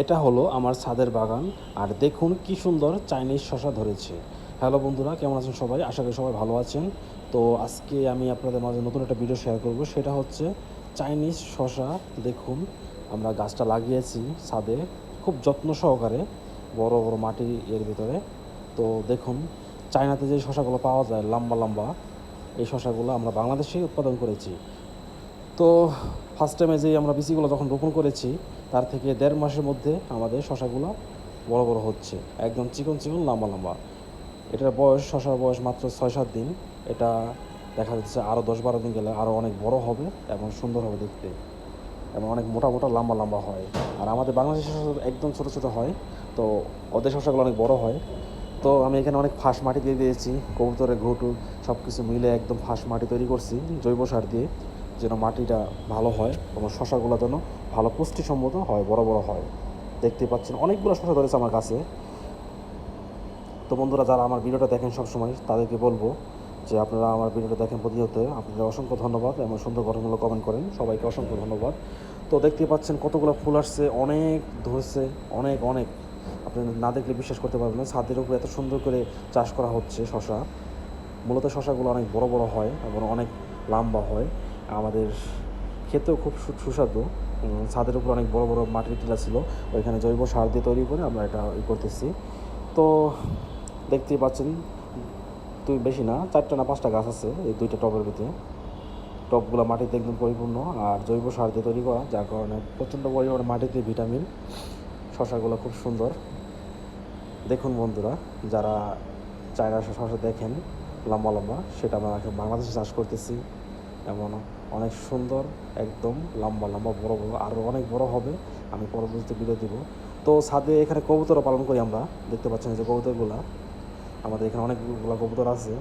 এটা হলো আমার ছাদের বাগান, আর দেখুন কি সুন্দর চাইনিজ শশা ধরেছে। হ্যালো বন্ধুরা, কেমন আছেন সবাই? আশা করি সবাই ভালো আছেন। তো আজকে আমি আপনাদের মাঝে নতুন একটা ভিডিও শেয়ার করব। সেটা হচ্ছে চাইনিজ শশা দেখুন, আমরা গাছটা লাগিয়েছি ছাদে খুব যত্ন সহকারে, বড় বড় মাটি এর ভিতরে। তো দেখুন, চায়নাতে যে শশাগুলো পাওয়া যায়, লম্বা লম্বা, এই শশাগুলো আমরা বাংলাদেশেই উৎপাদন করেছি। তো ফার্স্ট টাইমে যে আমরা বিচিগুলো যখন রোপণ করেছি, তার থেকে দেড় মাসের মধ্যে আমাদের শশাগুলো বড় বড় হচ্ছে। একদম চিকন চিকন, লম্বা লম্বা। এটার বয়স, শশার বয়স মাত্র ছয় সাত দিন। এটা দেখা যাচ্ছে আরও দশ বারো দিন গেলে আরও অনেক বড় হবে এবং সুন্দর হবে দেখতে। এবং অনেক মোটা মোটা, লম্বা লম্বা হয়। আর আমাদের বাংলাদেশের শশা একদম ছোটো ছোটো হয়, তো ওদের শশাগুলো অনেক বড় হয়। তো আমি এখানে অনেক ফাঁস মাটি দিয়ে দিয়েছি, কবুতরের ঘুটু সব কিছু মিলে একদম ফাঁস মাটি তৈরি করছি জৈব সার দিয়ে। যেন মাটিটা ভালো হয় এবং শশাগুলো যেন ভালো পুষ্টিসম্মত হয়, বড় বড় হয়। দেখতে পাচ্ছেন, অনেকগুলো শশা ধরেছে আমার কাছে। তো বন্ধুরা, যারা আমার ভিডিওটা দেখেন সবসময়, তাদেরকে বলব যে আপনারা আমার ভিডিওটা দেখেন প্রতিনিয়ত আপনাদের অসংখ্য ধন্যবাদ এবং সুন্দর গঠনমূলক কমেন্ট করেন। সবাইকে অসংখ্য ধন্যবাদ। তো দেখতে পাচ্ছেন, কতগুলো ফুল আসছে, অনেক ধরছে, অনেক অনেক। আপনি না দেখলে বিশ্বাস করতে পারবেন না, ছাদের উপরে এত সুন্দর করে চাষ করা হচ্ছে শশা। মূলত শশাগুলো অনেক বড় বড় হয় এবং অনেক লম্বা হয়। আমাদের খেতেও খুব সুস্বাদু। ছাদের উপর অনেক বড় বড় মাটির টিলা ছিল, ওইখানে জৈব সার দিয়ে তৈরি করে আমরা এটা ই করতেছি। তো দেখতেই পাচ্ছেন, তুই বেশি না, চারটা না পাঁচটা গাছ আছে, এই দুইটা টবের ভিতরে। টবগুলো মাটিতে একদম পরিপূর্ণ আর জৈব সার দিয়ে তৈরি করা, যার কারণে প্রচণ্ড পরিমাণে মাটিতে ভিটামিন, শশাগুলো খুব সুন্দর। দেখুন বন্ধুরা, যারা চায়না শশা দেখেন, লম্বা লম্বা, সেটা আমরা বাংলাদেশে চাষ করতেছি। এমন অনেক সুন্দর, একদম লম্বা লম্বা, বড় বড় আরও অনেক বড় হবে। আমি পরবর্তীতে ভিডিও দিব। তো ছাদে এখানে কবুতরও পালন করি আমরা। দেখতে পাচ্ছেন যে কবুতরগুলা। আমাদের এখানে অনেকগুলো কবুতর আছে।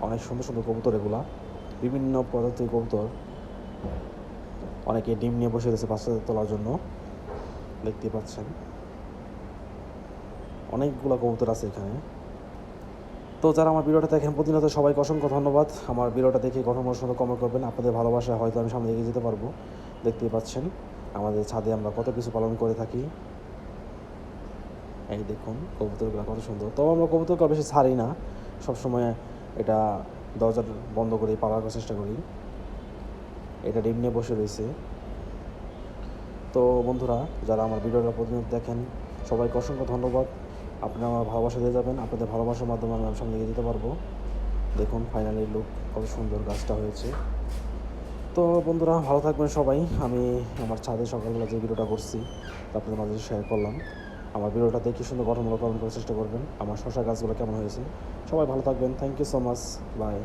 অনেক সুন্দর সুন্দর কবুতর এগুলা। বিভিন্ন প্রজাতির কবুতর। অনেকে ডিম নিয়ে বসে রয়েছে বাচ্চাদের তোলার জন্য। দেখতে পাচ্ছেন। অনেকগুলো কবুতর আছে এখানে। তো যারা আমার ভিডিওটা দেখেন, প্রতিনিয়ত সবাইকে অসংখ্য ধন্যবাদ। আমার ভিডিওটা দেখে গঠনমূলক সুন্দর কমেন্ট করবেন। আপনাদের ভালোবাসা হয়তো আমি সামনে এগিয়ে যেতে পারব। দেখতেই পাচ্ছেন, আমাদের ছাদে আমরা কত কিছু পালন করে থাকি। এই দেখুন, কবুতরগুলো কত সুন্দর। তবে আমরা কবুতরকে বেশি ছাড়ি না। সবসময় এটা দরজা বন্ধ করে পালার চেষ্টা করি। এটা ডিম নিয়ে বসে রয়েছে। তো বন্ধুরা, যারা আমার ভিডিওটা প্রতিনিয়ত দেখেন, সবাইকে অসংখ্য ধন্যবাদ। আপনারা আমার ভালোবাসা দিয়ে যাবেন, আপনাদের ভালোবাসার মাধ্যমে আমি সামনে এগিয়ে যেতে পারব। দেখুন ফাইনালি লুক কত সুন্দর গাছটা হয়েছে। তো বন্ধুরা, ভালো থাকবেন সবাই। আমি আমার ছাদে সকালবেলা যে ভিডিওটা করছি, তা আপনাদের মাঝে শেয়ার করলাম। আমার ভিডিওটা দেখে সুন্দর গঠনমূলক কমেন্ট করার চেষ্টা করবেন। আমার শশা গাছগুলো কেমন হয়েছে? সবাই ভালো থাকবেন। Thank you so much bye